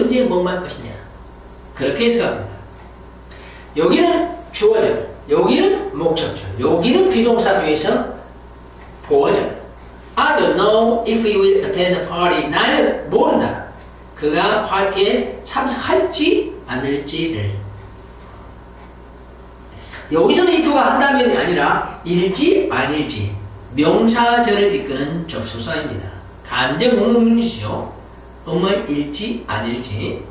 언제 뭐할 것이냐. 그렇게 해석합니다. 여기는 주어절, 여기는 목적절, 여기는 비동사 뒤에서 보어절. I don't know if he will attend the party. 나는 모른다. 그가 파티에 참석할지 않을지를. 여기서는 if가 한다면이 아니라 일지 아닐지 명사절을 이끄는 접수사입니다. 간접 목문이죠. 뭐일지 아닐지.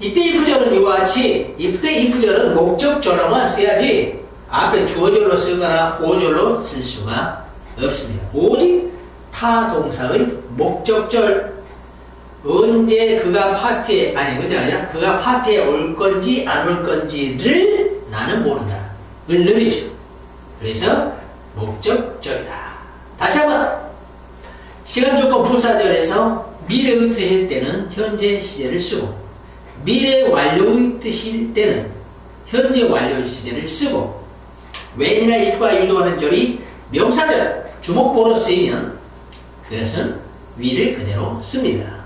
이때 if절은 이와 같이 이때 if절은 목적절로만 써야지 앞에 주어절로 쓰거나 보절로 쓸 수가 없습니다. 오직 타 동사의 목적절 언제 그가 파티에 아니 그게 아니라 그가 파티에 올 건지 안 올 건지를 나는 모른다. 을 느리죠. 그래서 목적절이다. 다시 한번 시간 조건 부사절에서 미래의 뜻일 때는 현재 시제를 쓰고 미래 완료의 뜻일 때는 현재 완료 시제를 쓰고 when이나 if가 유도하는 절이 명사절 주목보로 쓰이면 그것은 위를 그대로 씁니다.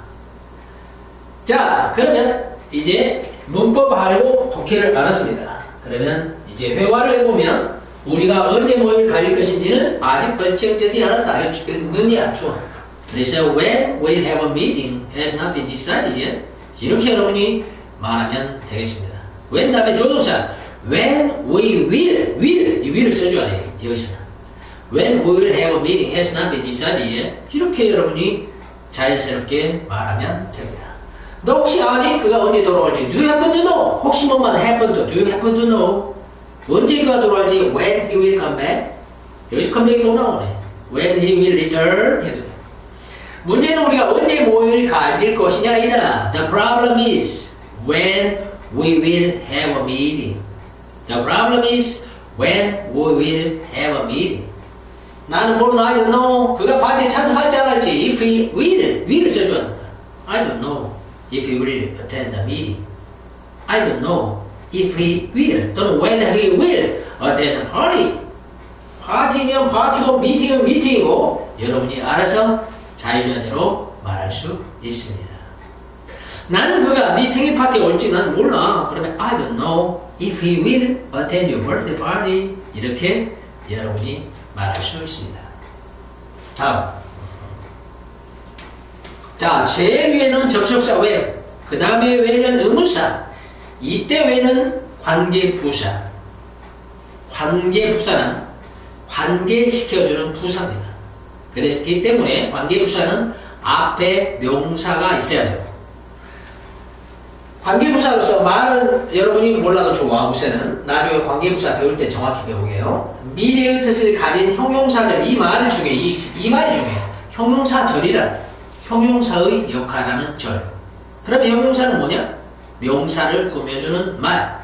자 그러면 이제 문법 알고 독해를 알았습니다. 그러면 이제 회화를 해보면 우리가 언제 모임을 가질 것인지는 아직 결정되지 않았다. 눈이 안 추워. 그래서 when we'll have a meeting has not been decided yet. 이렇게 여러분이 말하면 되겠습니다. when 다음에 조동사 when we will will 이 will을 써줘야 돼요. 여기서는 when we will have a meeting has not been decided yet. 이렇게 여러분이 자연스럽게 말하면 됩니다. 너 혹시 아니? 그가 언제 돌아올지? Do you happen to know? 혹시 뭐만 happen to? Do you happen to know? 언제 그가 돌아올지? When he will come back? 여기서 컴백이 또 나오네. When he will return? 해도 돼. 문제는 우리가 언제 모임을 가질 것이냐이다. The problem is when we will have a meeting. The problem is when we will have a meeting. 나는 모르나 I don't know. 그가 파티에 참석할지 안 할지. If he will, will을 써줘야 한다. I don't know if he will attend the meeting. I don't know if he will 또는 when he will attend the party. 파티면 파티고 미팅은 미팅이고 여러분이 알아서 자유자재로 말할 수 있습니다. 나는 그가 네 생일 파티에 올지 난 몰라. 그러면 I don't know if he will attend your birthday party. 이렇게 여러분이 말할 수 있습니다. 다음. 자, 제일 위에는 접속사 왜, 그 다음에 왜는 의문사, 이때 왜는 관계부사. 관계부사는 관계시켜주는 부사입니다. 그렇기 때문에 관계부사는 앞에 명사가 있어야 돼요. 관계부사로서 말은 여러분이 몰라도 좋아, 우선은. 나중에 관계부사 배울 때 정확히 배우게요. 미래의 뜻을 가진 형용사절, 이말 중에, 이, 이 말이 중요해요. 형용사절이란 형용사의 역할하는 절. 그럼 형용사는 뭐냐? 명사를 꾸며주는 말.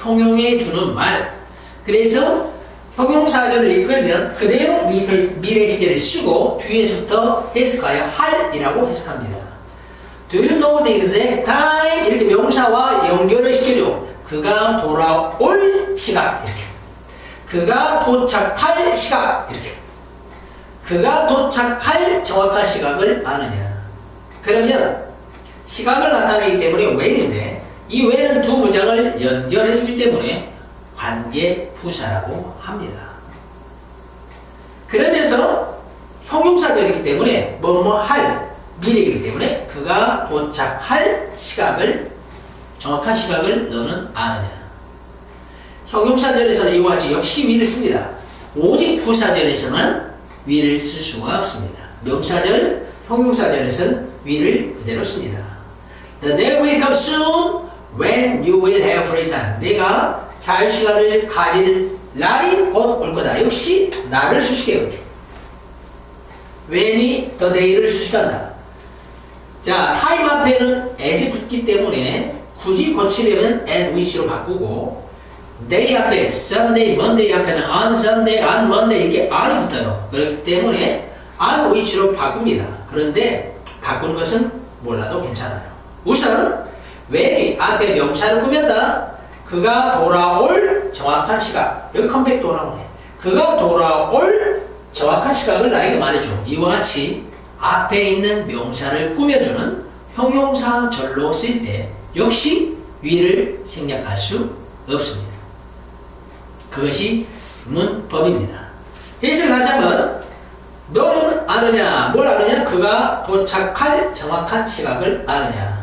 형용해 주는 말. 그래서 형용사절을 이끌면 그대로 미래 시제를 쓰고 뒤에서부터 해석하여 할이라고 해석합니다. Do you know the exact time? 이렇게 명사와 연결을 시켜줘. 그가 돌아올 시각 이렇게. 그가 도착할 시각 이렇게. 그가 도착할 정확한 시각을 아느냐. 그러면 시각을 나타내기 때문에 when인데 이 when은 두 문장을 연결해 주기 때문에 관계 부사라고 합니다. 그러면서 형용사들이기 때문에 뭐뭐 할 미래이기 때문에 그가 도착할 시각을 정확한 시각을 너는 아느냐. 형용사절에서는 이와 같이 역시 위를 씁니다. 오직 부사절에서만 위를 쓸 수가 없습니다. 명사절, 형용사절에서는 위를 그대로 씁니다. The day will come soon when you will have free time. 내가 자유시간을 가질 날이 곧 올 거다. 역시 나를 수식해 이렇게. when이 the day를 수식한다. 자, 타임 앞에는 at이 붙기 때문에 굳이 고치려면 at which로 바꾸고 day 앞에 Sunday, Monday 앞에는 on Sunday, on Monday 이렇게 on이 붙어요. 그렇기 때문에 on which로 바꿉니다. 그런데 바꾸는 것은 몰라도 괜찮아요. 우선 when이 앞에 명사를 꾸몄다. 그가 돌아올 정확한 시각. 여기 컴백도 나오네. 그가 돌아올 정확한 시각을 나에게 말해줘. 이와 같이 앞에 있는 명사를 꾸며주는 형용사절로 쓸 때 역시 위를 생략할 수 없습니다. 그것이 문법입니다. 해석하자면 너는 아느냐 뭘 아느냐 그가 도착할 정확한 시각을 아느냐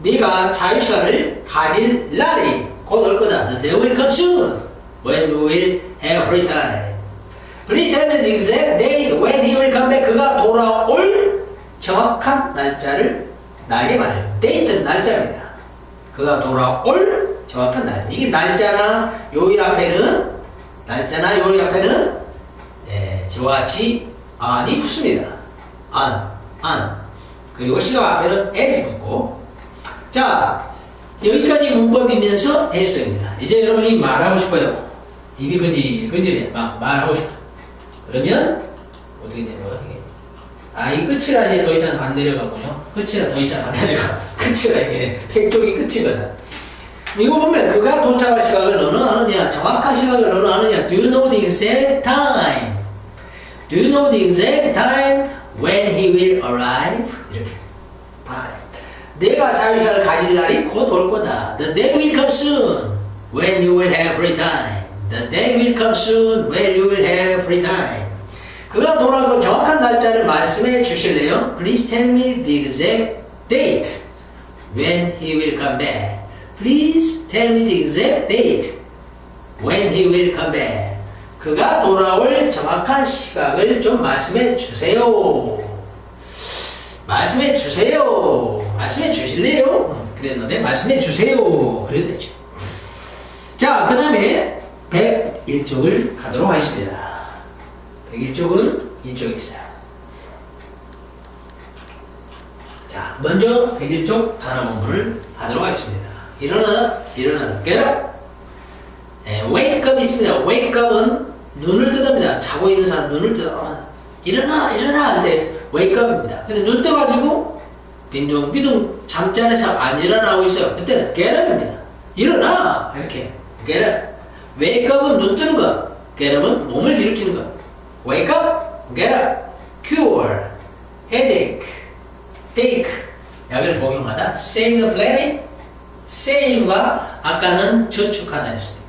네가 자유시간을 가질 날이 곧 올 거다 The day will come soon when you will have free time Please tell me the exact date when he will come back 그가 돌아올 정확한 날짜를 나에게 말해요 데이트는 날짜입니다 그가 돌아올 정확한 날짜 이게 날짜나 요일 앞에는 날짜나 요일 앞에는 예, 저와 같이 안이 붙습니다. 안, 안. 그리고 시각 앞에는 as 붙고. 자, 여기까지 문법이면서 해석입니다. 이제 여러분이 말하고 싶어요. 입이 건지, 건지네. 막 말하고 싶어. 그러면, 어떻게 되는 거야, 이게? 아, 이 끝이라 이제 더 이상 안 내려가군요. 끝이라 더 이상 안 내려가. 끝이라 이게, 팩쪽이 끝이거든. 이거 보면 그가 도착할 시각을 너는 아느냐, 정확한 시각을 너는 아느냐. Do you know the exact time? Do you know the exact time when he will arrive? 내가 자유시간을 가질 날이 곧 올 거다. The day will come soon when you will have free time. The day will come soon when you will have free time. 그가 돌아올 정확한 날짜를 말씀해 주실래요? Please tell me the exact date when he will come back. Please tell me the exact date when he will come back. 그가 돌아올 정확한 시각을 좀 말씀해 주세요. 말씀해 주세요. 말씀해 주실래요? 그랬는데 말씀해 주세요. 그래도 되죠. 자, 그 다음에 101쪽을 가도록 하겠습니다. 101쪽은 이쪽에 있어요. 자, 먼저 101쪽 단어 공부를 하도록 하겠습니다. 일어나, 일어나, up. 네, wake up 있습니다. wake up은 눈을 뜯습니다. 자고 있는 사람 눈을. 어, 일어나, 일어나 할 때 up입니다. 근데 눈 떠가지고 빈둥비둥 잠자리에서 안 일어나고 있어요. 그때는 up입니다. 일어나! 이렇게. wake up은 눈 뜨는 거. up은 몸을 일으키는 거. wake up, get up. cure. 약을 복용하다. save the save가 아까는 저축하다 했습니다.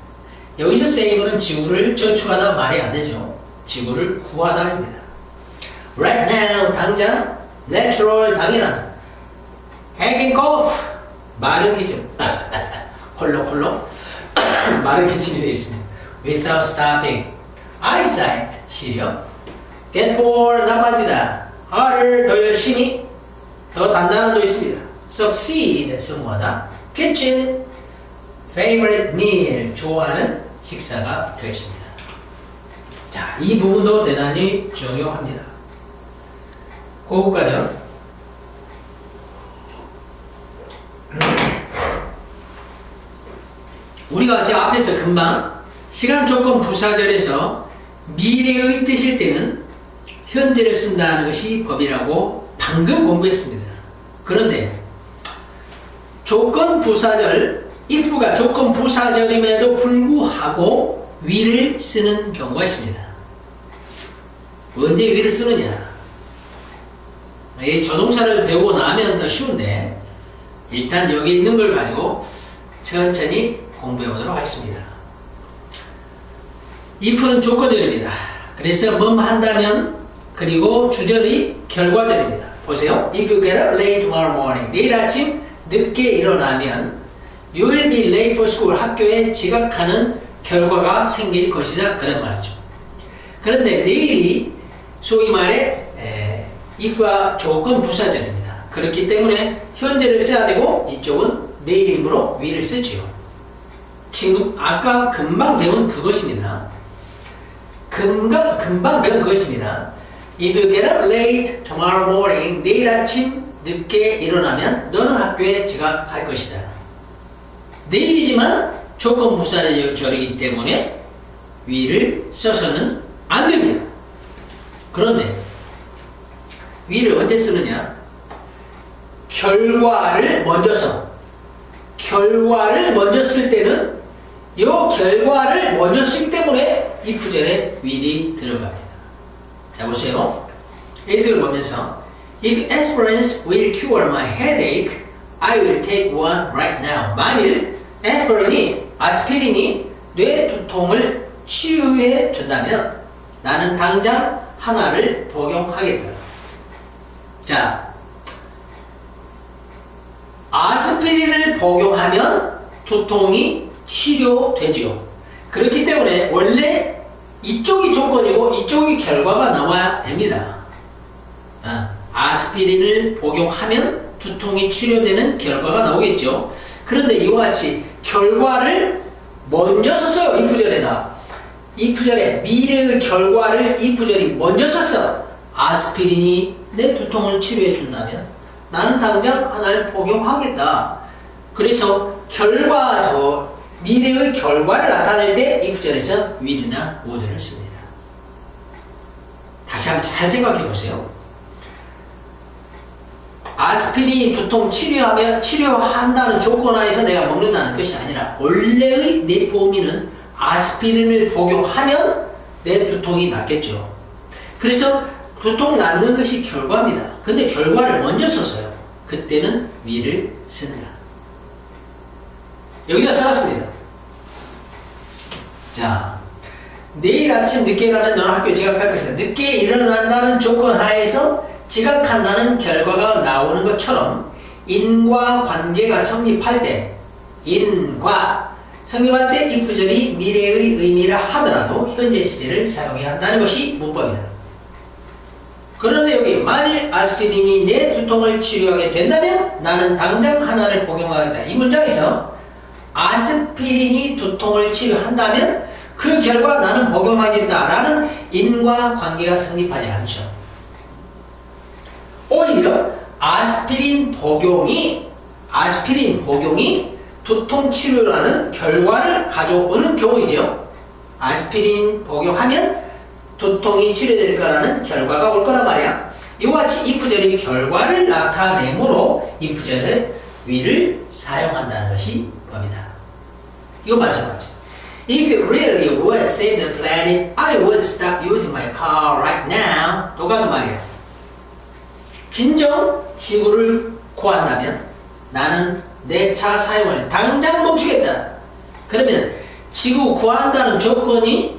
여기서 save는 지구를 저축하다 말이 안 되죠. 지구를 구하다입니다. Right now, 당장, natural, 당연한, hacking cough, 마른 기침, 콜록콜록, 마른 기침이 되어 있습니다. Without stopping, eyesight, 시력, get more, 나빠지다, harder, 더 열심히, 더 단단한 도 있습니다. succeed, 성공하다, kitchen, favorite meal, 좋아하는 식사가 되겠습니다. 자, 이 부분도 대단히 중요합니다. 고급과정. 우리가 제 앞에서 금방 시간 조건 부사절에서 미래의 뜻일 때는 현재를 쓴다는 것이 법이라고 방금 공부했습니다. 그런데 조건 부사절 if가 조건 부사절임에도 불구하고 위를 쓰는 경우가 있습니다. 언제 위를 쓰느냐? 이 조동사를 배우고 나면 더 쉬운데 일단 여기 있는 걸 가지고 천천히 공부해 보도록 하겠습니다. if는 조건절입니다. 그래서 뭐 한다면 그리고 주절이 결과절입니다. 보세요. If you get up late tomorrow morning, 내일 아침 늦게 일어나면 You will be late for school. 학교에 지각하는 결과가 생길 것이다. 그런 말이죠. 그런데 내일이 소위 말해 에, if가 조건 부사절입니다. 그렇기 때문에 현재를 써야 되고 이쪽은 내일이므로 위를 쓰지요. 지금 아까 금방 배운 그것입니다. 금방 금방 배운 그것입니다. If you get up late tomorrow morning, 내일 아침 늦게 일어나면 너는 학교에 지각할 것이다. 내일이지만 조건 부사절이기 때문에 위를 써서는 안 됩니다. 그런데 위를 언제 쓰느냐? 결과를 먼저 써. 결과를 먼저 쓸 때는 이 결과를 먼저 쓰기 때문에 if절에 will이 들어갑니다. 자 보세요. 예식을 보면서 If aspirins will cure my headache, I will take one right now. 만일 에스피린이 아스피린이 뇌 두통을 치유해 준다면 나는 당장 하나를 복용하겠다. 자, 아스피린을 복용하면 두통이 치료되지요. 그렇기 때문에 원래 이쪽이 조건이고 이쪽이 결과가 나와야 됩니다. 아, 아스피린을 복용하면 두통이 치료되는 결과가 나오겠죠. 그런데 이와 같이 결과를 먼저 썼어요. 이 구절에다. 이 구절에 미래의 결과를 이 구절이 먼저 썼어. 아스피린이 내 두통을 치료해 준다면 나는 당장 하나를 복용하겠다. 그래서 결과 저 미래의 결과를 나타낼 때 이 구절에서 will이나 would를 씁니다. 다시 한번 잘 생각해 보세요. 아스피린이 두통 치료하며 치료한다는 조건 하에서 내가 먹는다는 것이 아니라 원래의 내 범위는 아스피린을 복용하면 내 두통이 낫겠죠. 그래서 두통 낫는 것이 결과입니다. 근데 결과를 먼저 썼어요. 그때는 위를 쓴다. 여기가 써놨습니다. 자, 내일 아침 늦게 일어나면 너는 학교에 지각할 것이다. 늦게 일어난다는 조건 하에서 지각한다는 결과가 나오는 것처럼 인과 관계가 성립할 때 인과 성립할 때 이 구절이 미래의 의미라 하더라도 현재 시제를 사용해야 한다는 것이 문법이다. 그런데 여기 만일 아스피린이 내 두통을 치료하게 된다면 나는 당장 하나를 복용하겠다. 이 문장에서 아스피린이 두통을 치료한다면 그 결과 나는 복용하겠다라는 인과관계가 성립하지 않죠. 오히려 아스피린 복용이 아스피린 복용이 두통 치료라는 결과를 가져오는 경우이죠. 아스피린 복용하면 두통이 치료될 거라는 결과가 올 거란 말이야. 이와 같이 이 구절이 결과를 나타내므로 이 구절의 위를 사용한다는 것이 법이다. 이거 마찬가지. If it really would save the planet, I would stop using my car right now. 똑같은 말이야. 진정 지구를 구한다면 나는 내 차 사용을 당장 멈추겠다. 그러면 지구 구한다는 조건이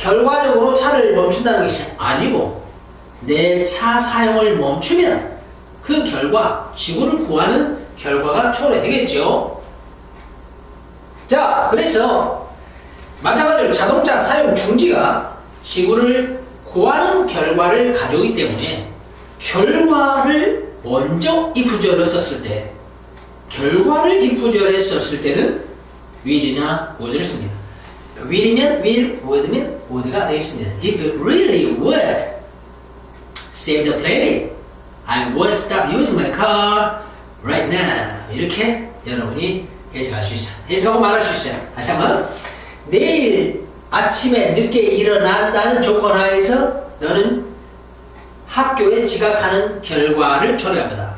결과적으로 차를 멈춘다는 것이 아니고 내 차 사용을 멈추면 그 결과 지구를 구하는 결과가 초래되겠죠. 자, 그래서 마찬가지로 자동차 사용 중지가 지구를 구하는 결과를 가져오기 때문에 결과를 먼저 이 구절을 썼을 때 결과를 이 구절에 썼을 때는 will이나 would를 씁니다. Will이면 will, would면 would가 되겠습니다. If it really would save the planet, I would stop using my car right now. 이렇게 여러분이 해석할 수 있어요. 해석하고 말할 수 있어요. 다시 한번 내일 아침에 늦게 일어난다는 조건 하에서 너는 학교에 지각하는 결과를 초래합니다.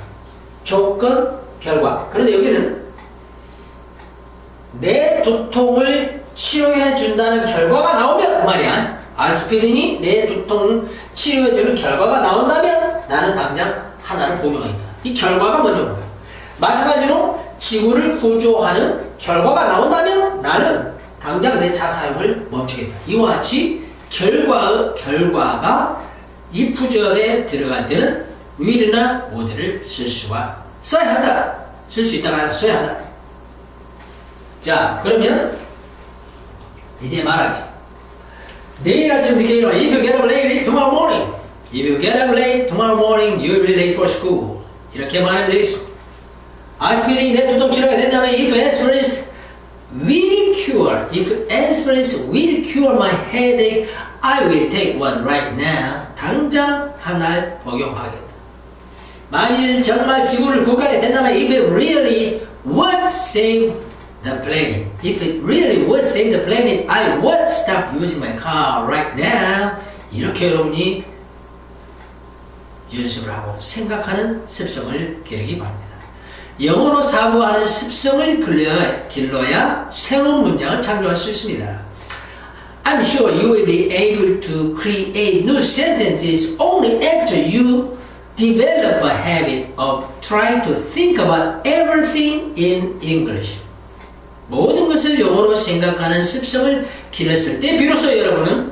조건, 결과. 그런데 여기는 내 두통을 치료해 준다는 결과가 나오면 그 말이야. 아스피린이 내 두통 치료해 주는 결과가 나온다면 나는 당장 하나를 복용하겠다. 이 결과가 먼저 뭐야. 마찬가지로 지구를 구조하는 결과가 나온다면 나는 당장 내 차 사용을 멈추겠다. 이와 같이 결과, 결과가 이 구절에 들어갈 때는 will이나 would를 쓸 수가 써야 한다. 쓸 수 있다가 써야 한다. 자, 그러면 이제 말하기. 내일 아침 늦게 일어나. If you get up late tomorrow morning. If you get up late tomorrow morning, you'll be late for school. 이렇게 말하면 되겠습니다. 아스피린이 내 두통 치료가 된다면 if aspirins will cure, if aspirins will cure my headache, I will take one right now. 당장 하나를 복용하겠다. 만일 정말 지구를 구하게 된다면 if it really would save the planet, if it really would save the planet, I would stop using my car right now. 이렇게 여러분이 연습을 하고 생각하는 습성을 기르기 바랍니다. 영어로 사고하는 습성을 길러야, 길러야 새로운 문장을 창조할 수 있습니다. I'm sure you will be able to create new sentences only after you develop a habit of trying to think about everything in English. 모든 것을 영어로 생각하는 습성을 기르었을 때 비로소 여러분은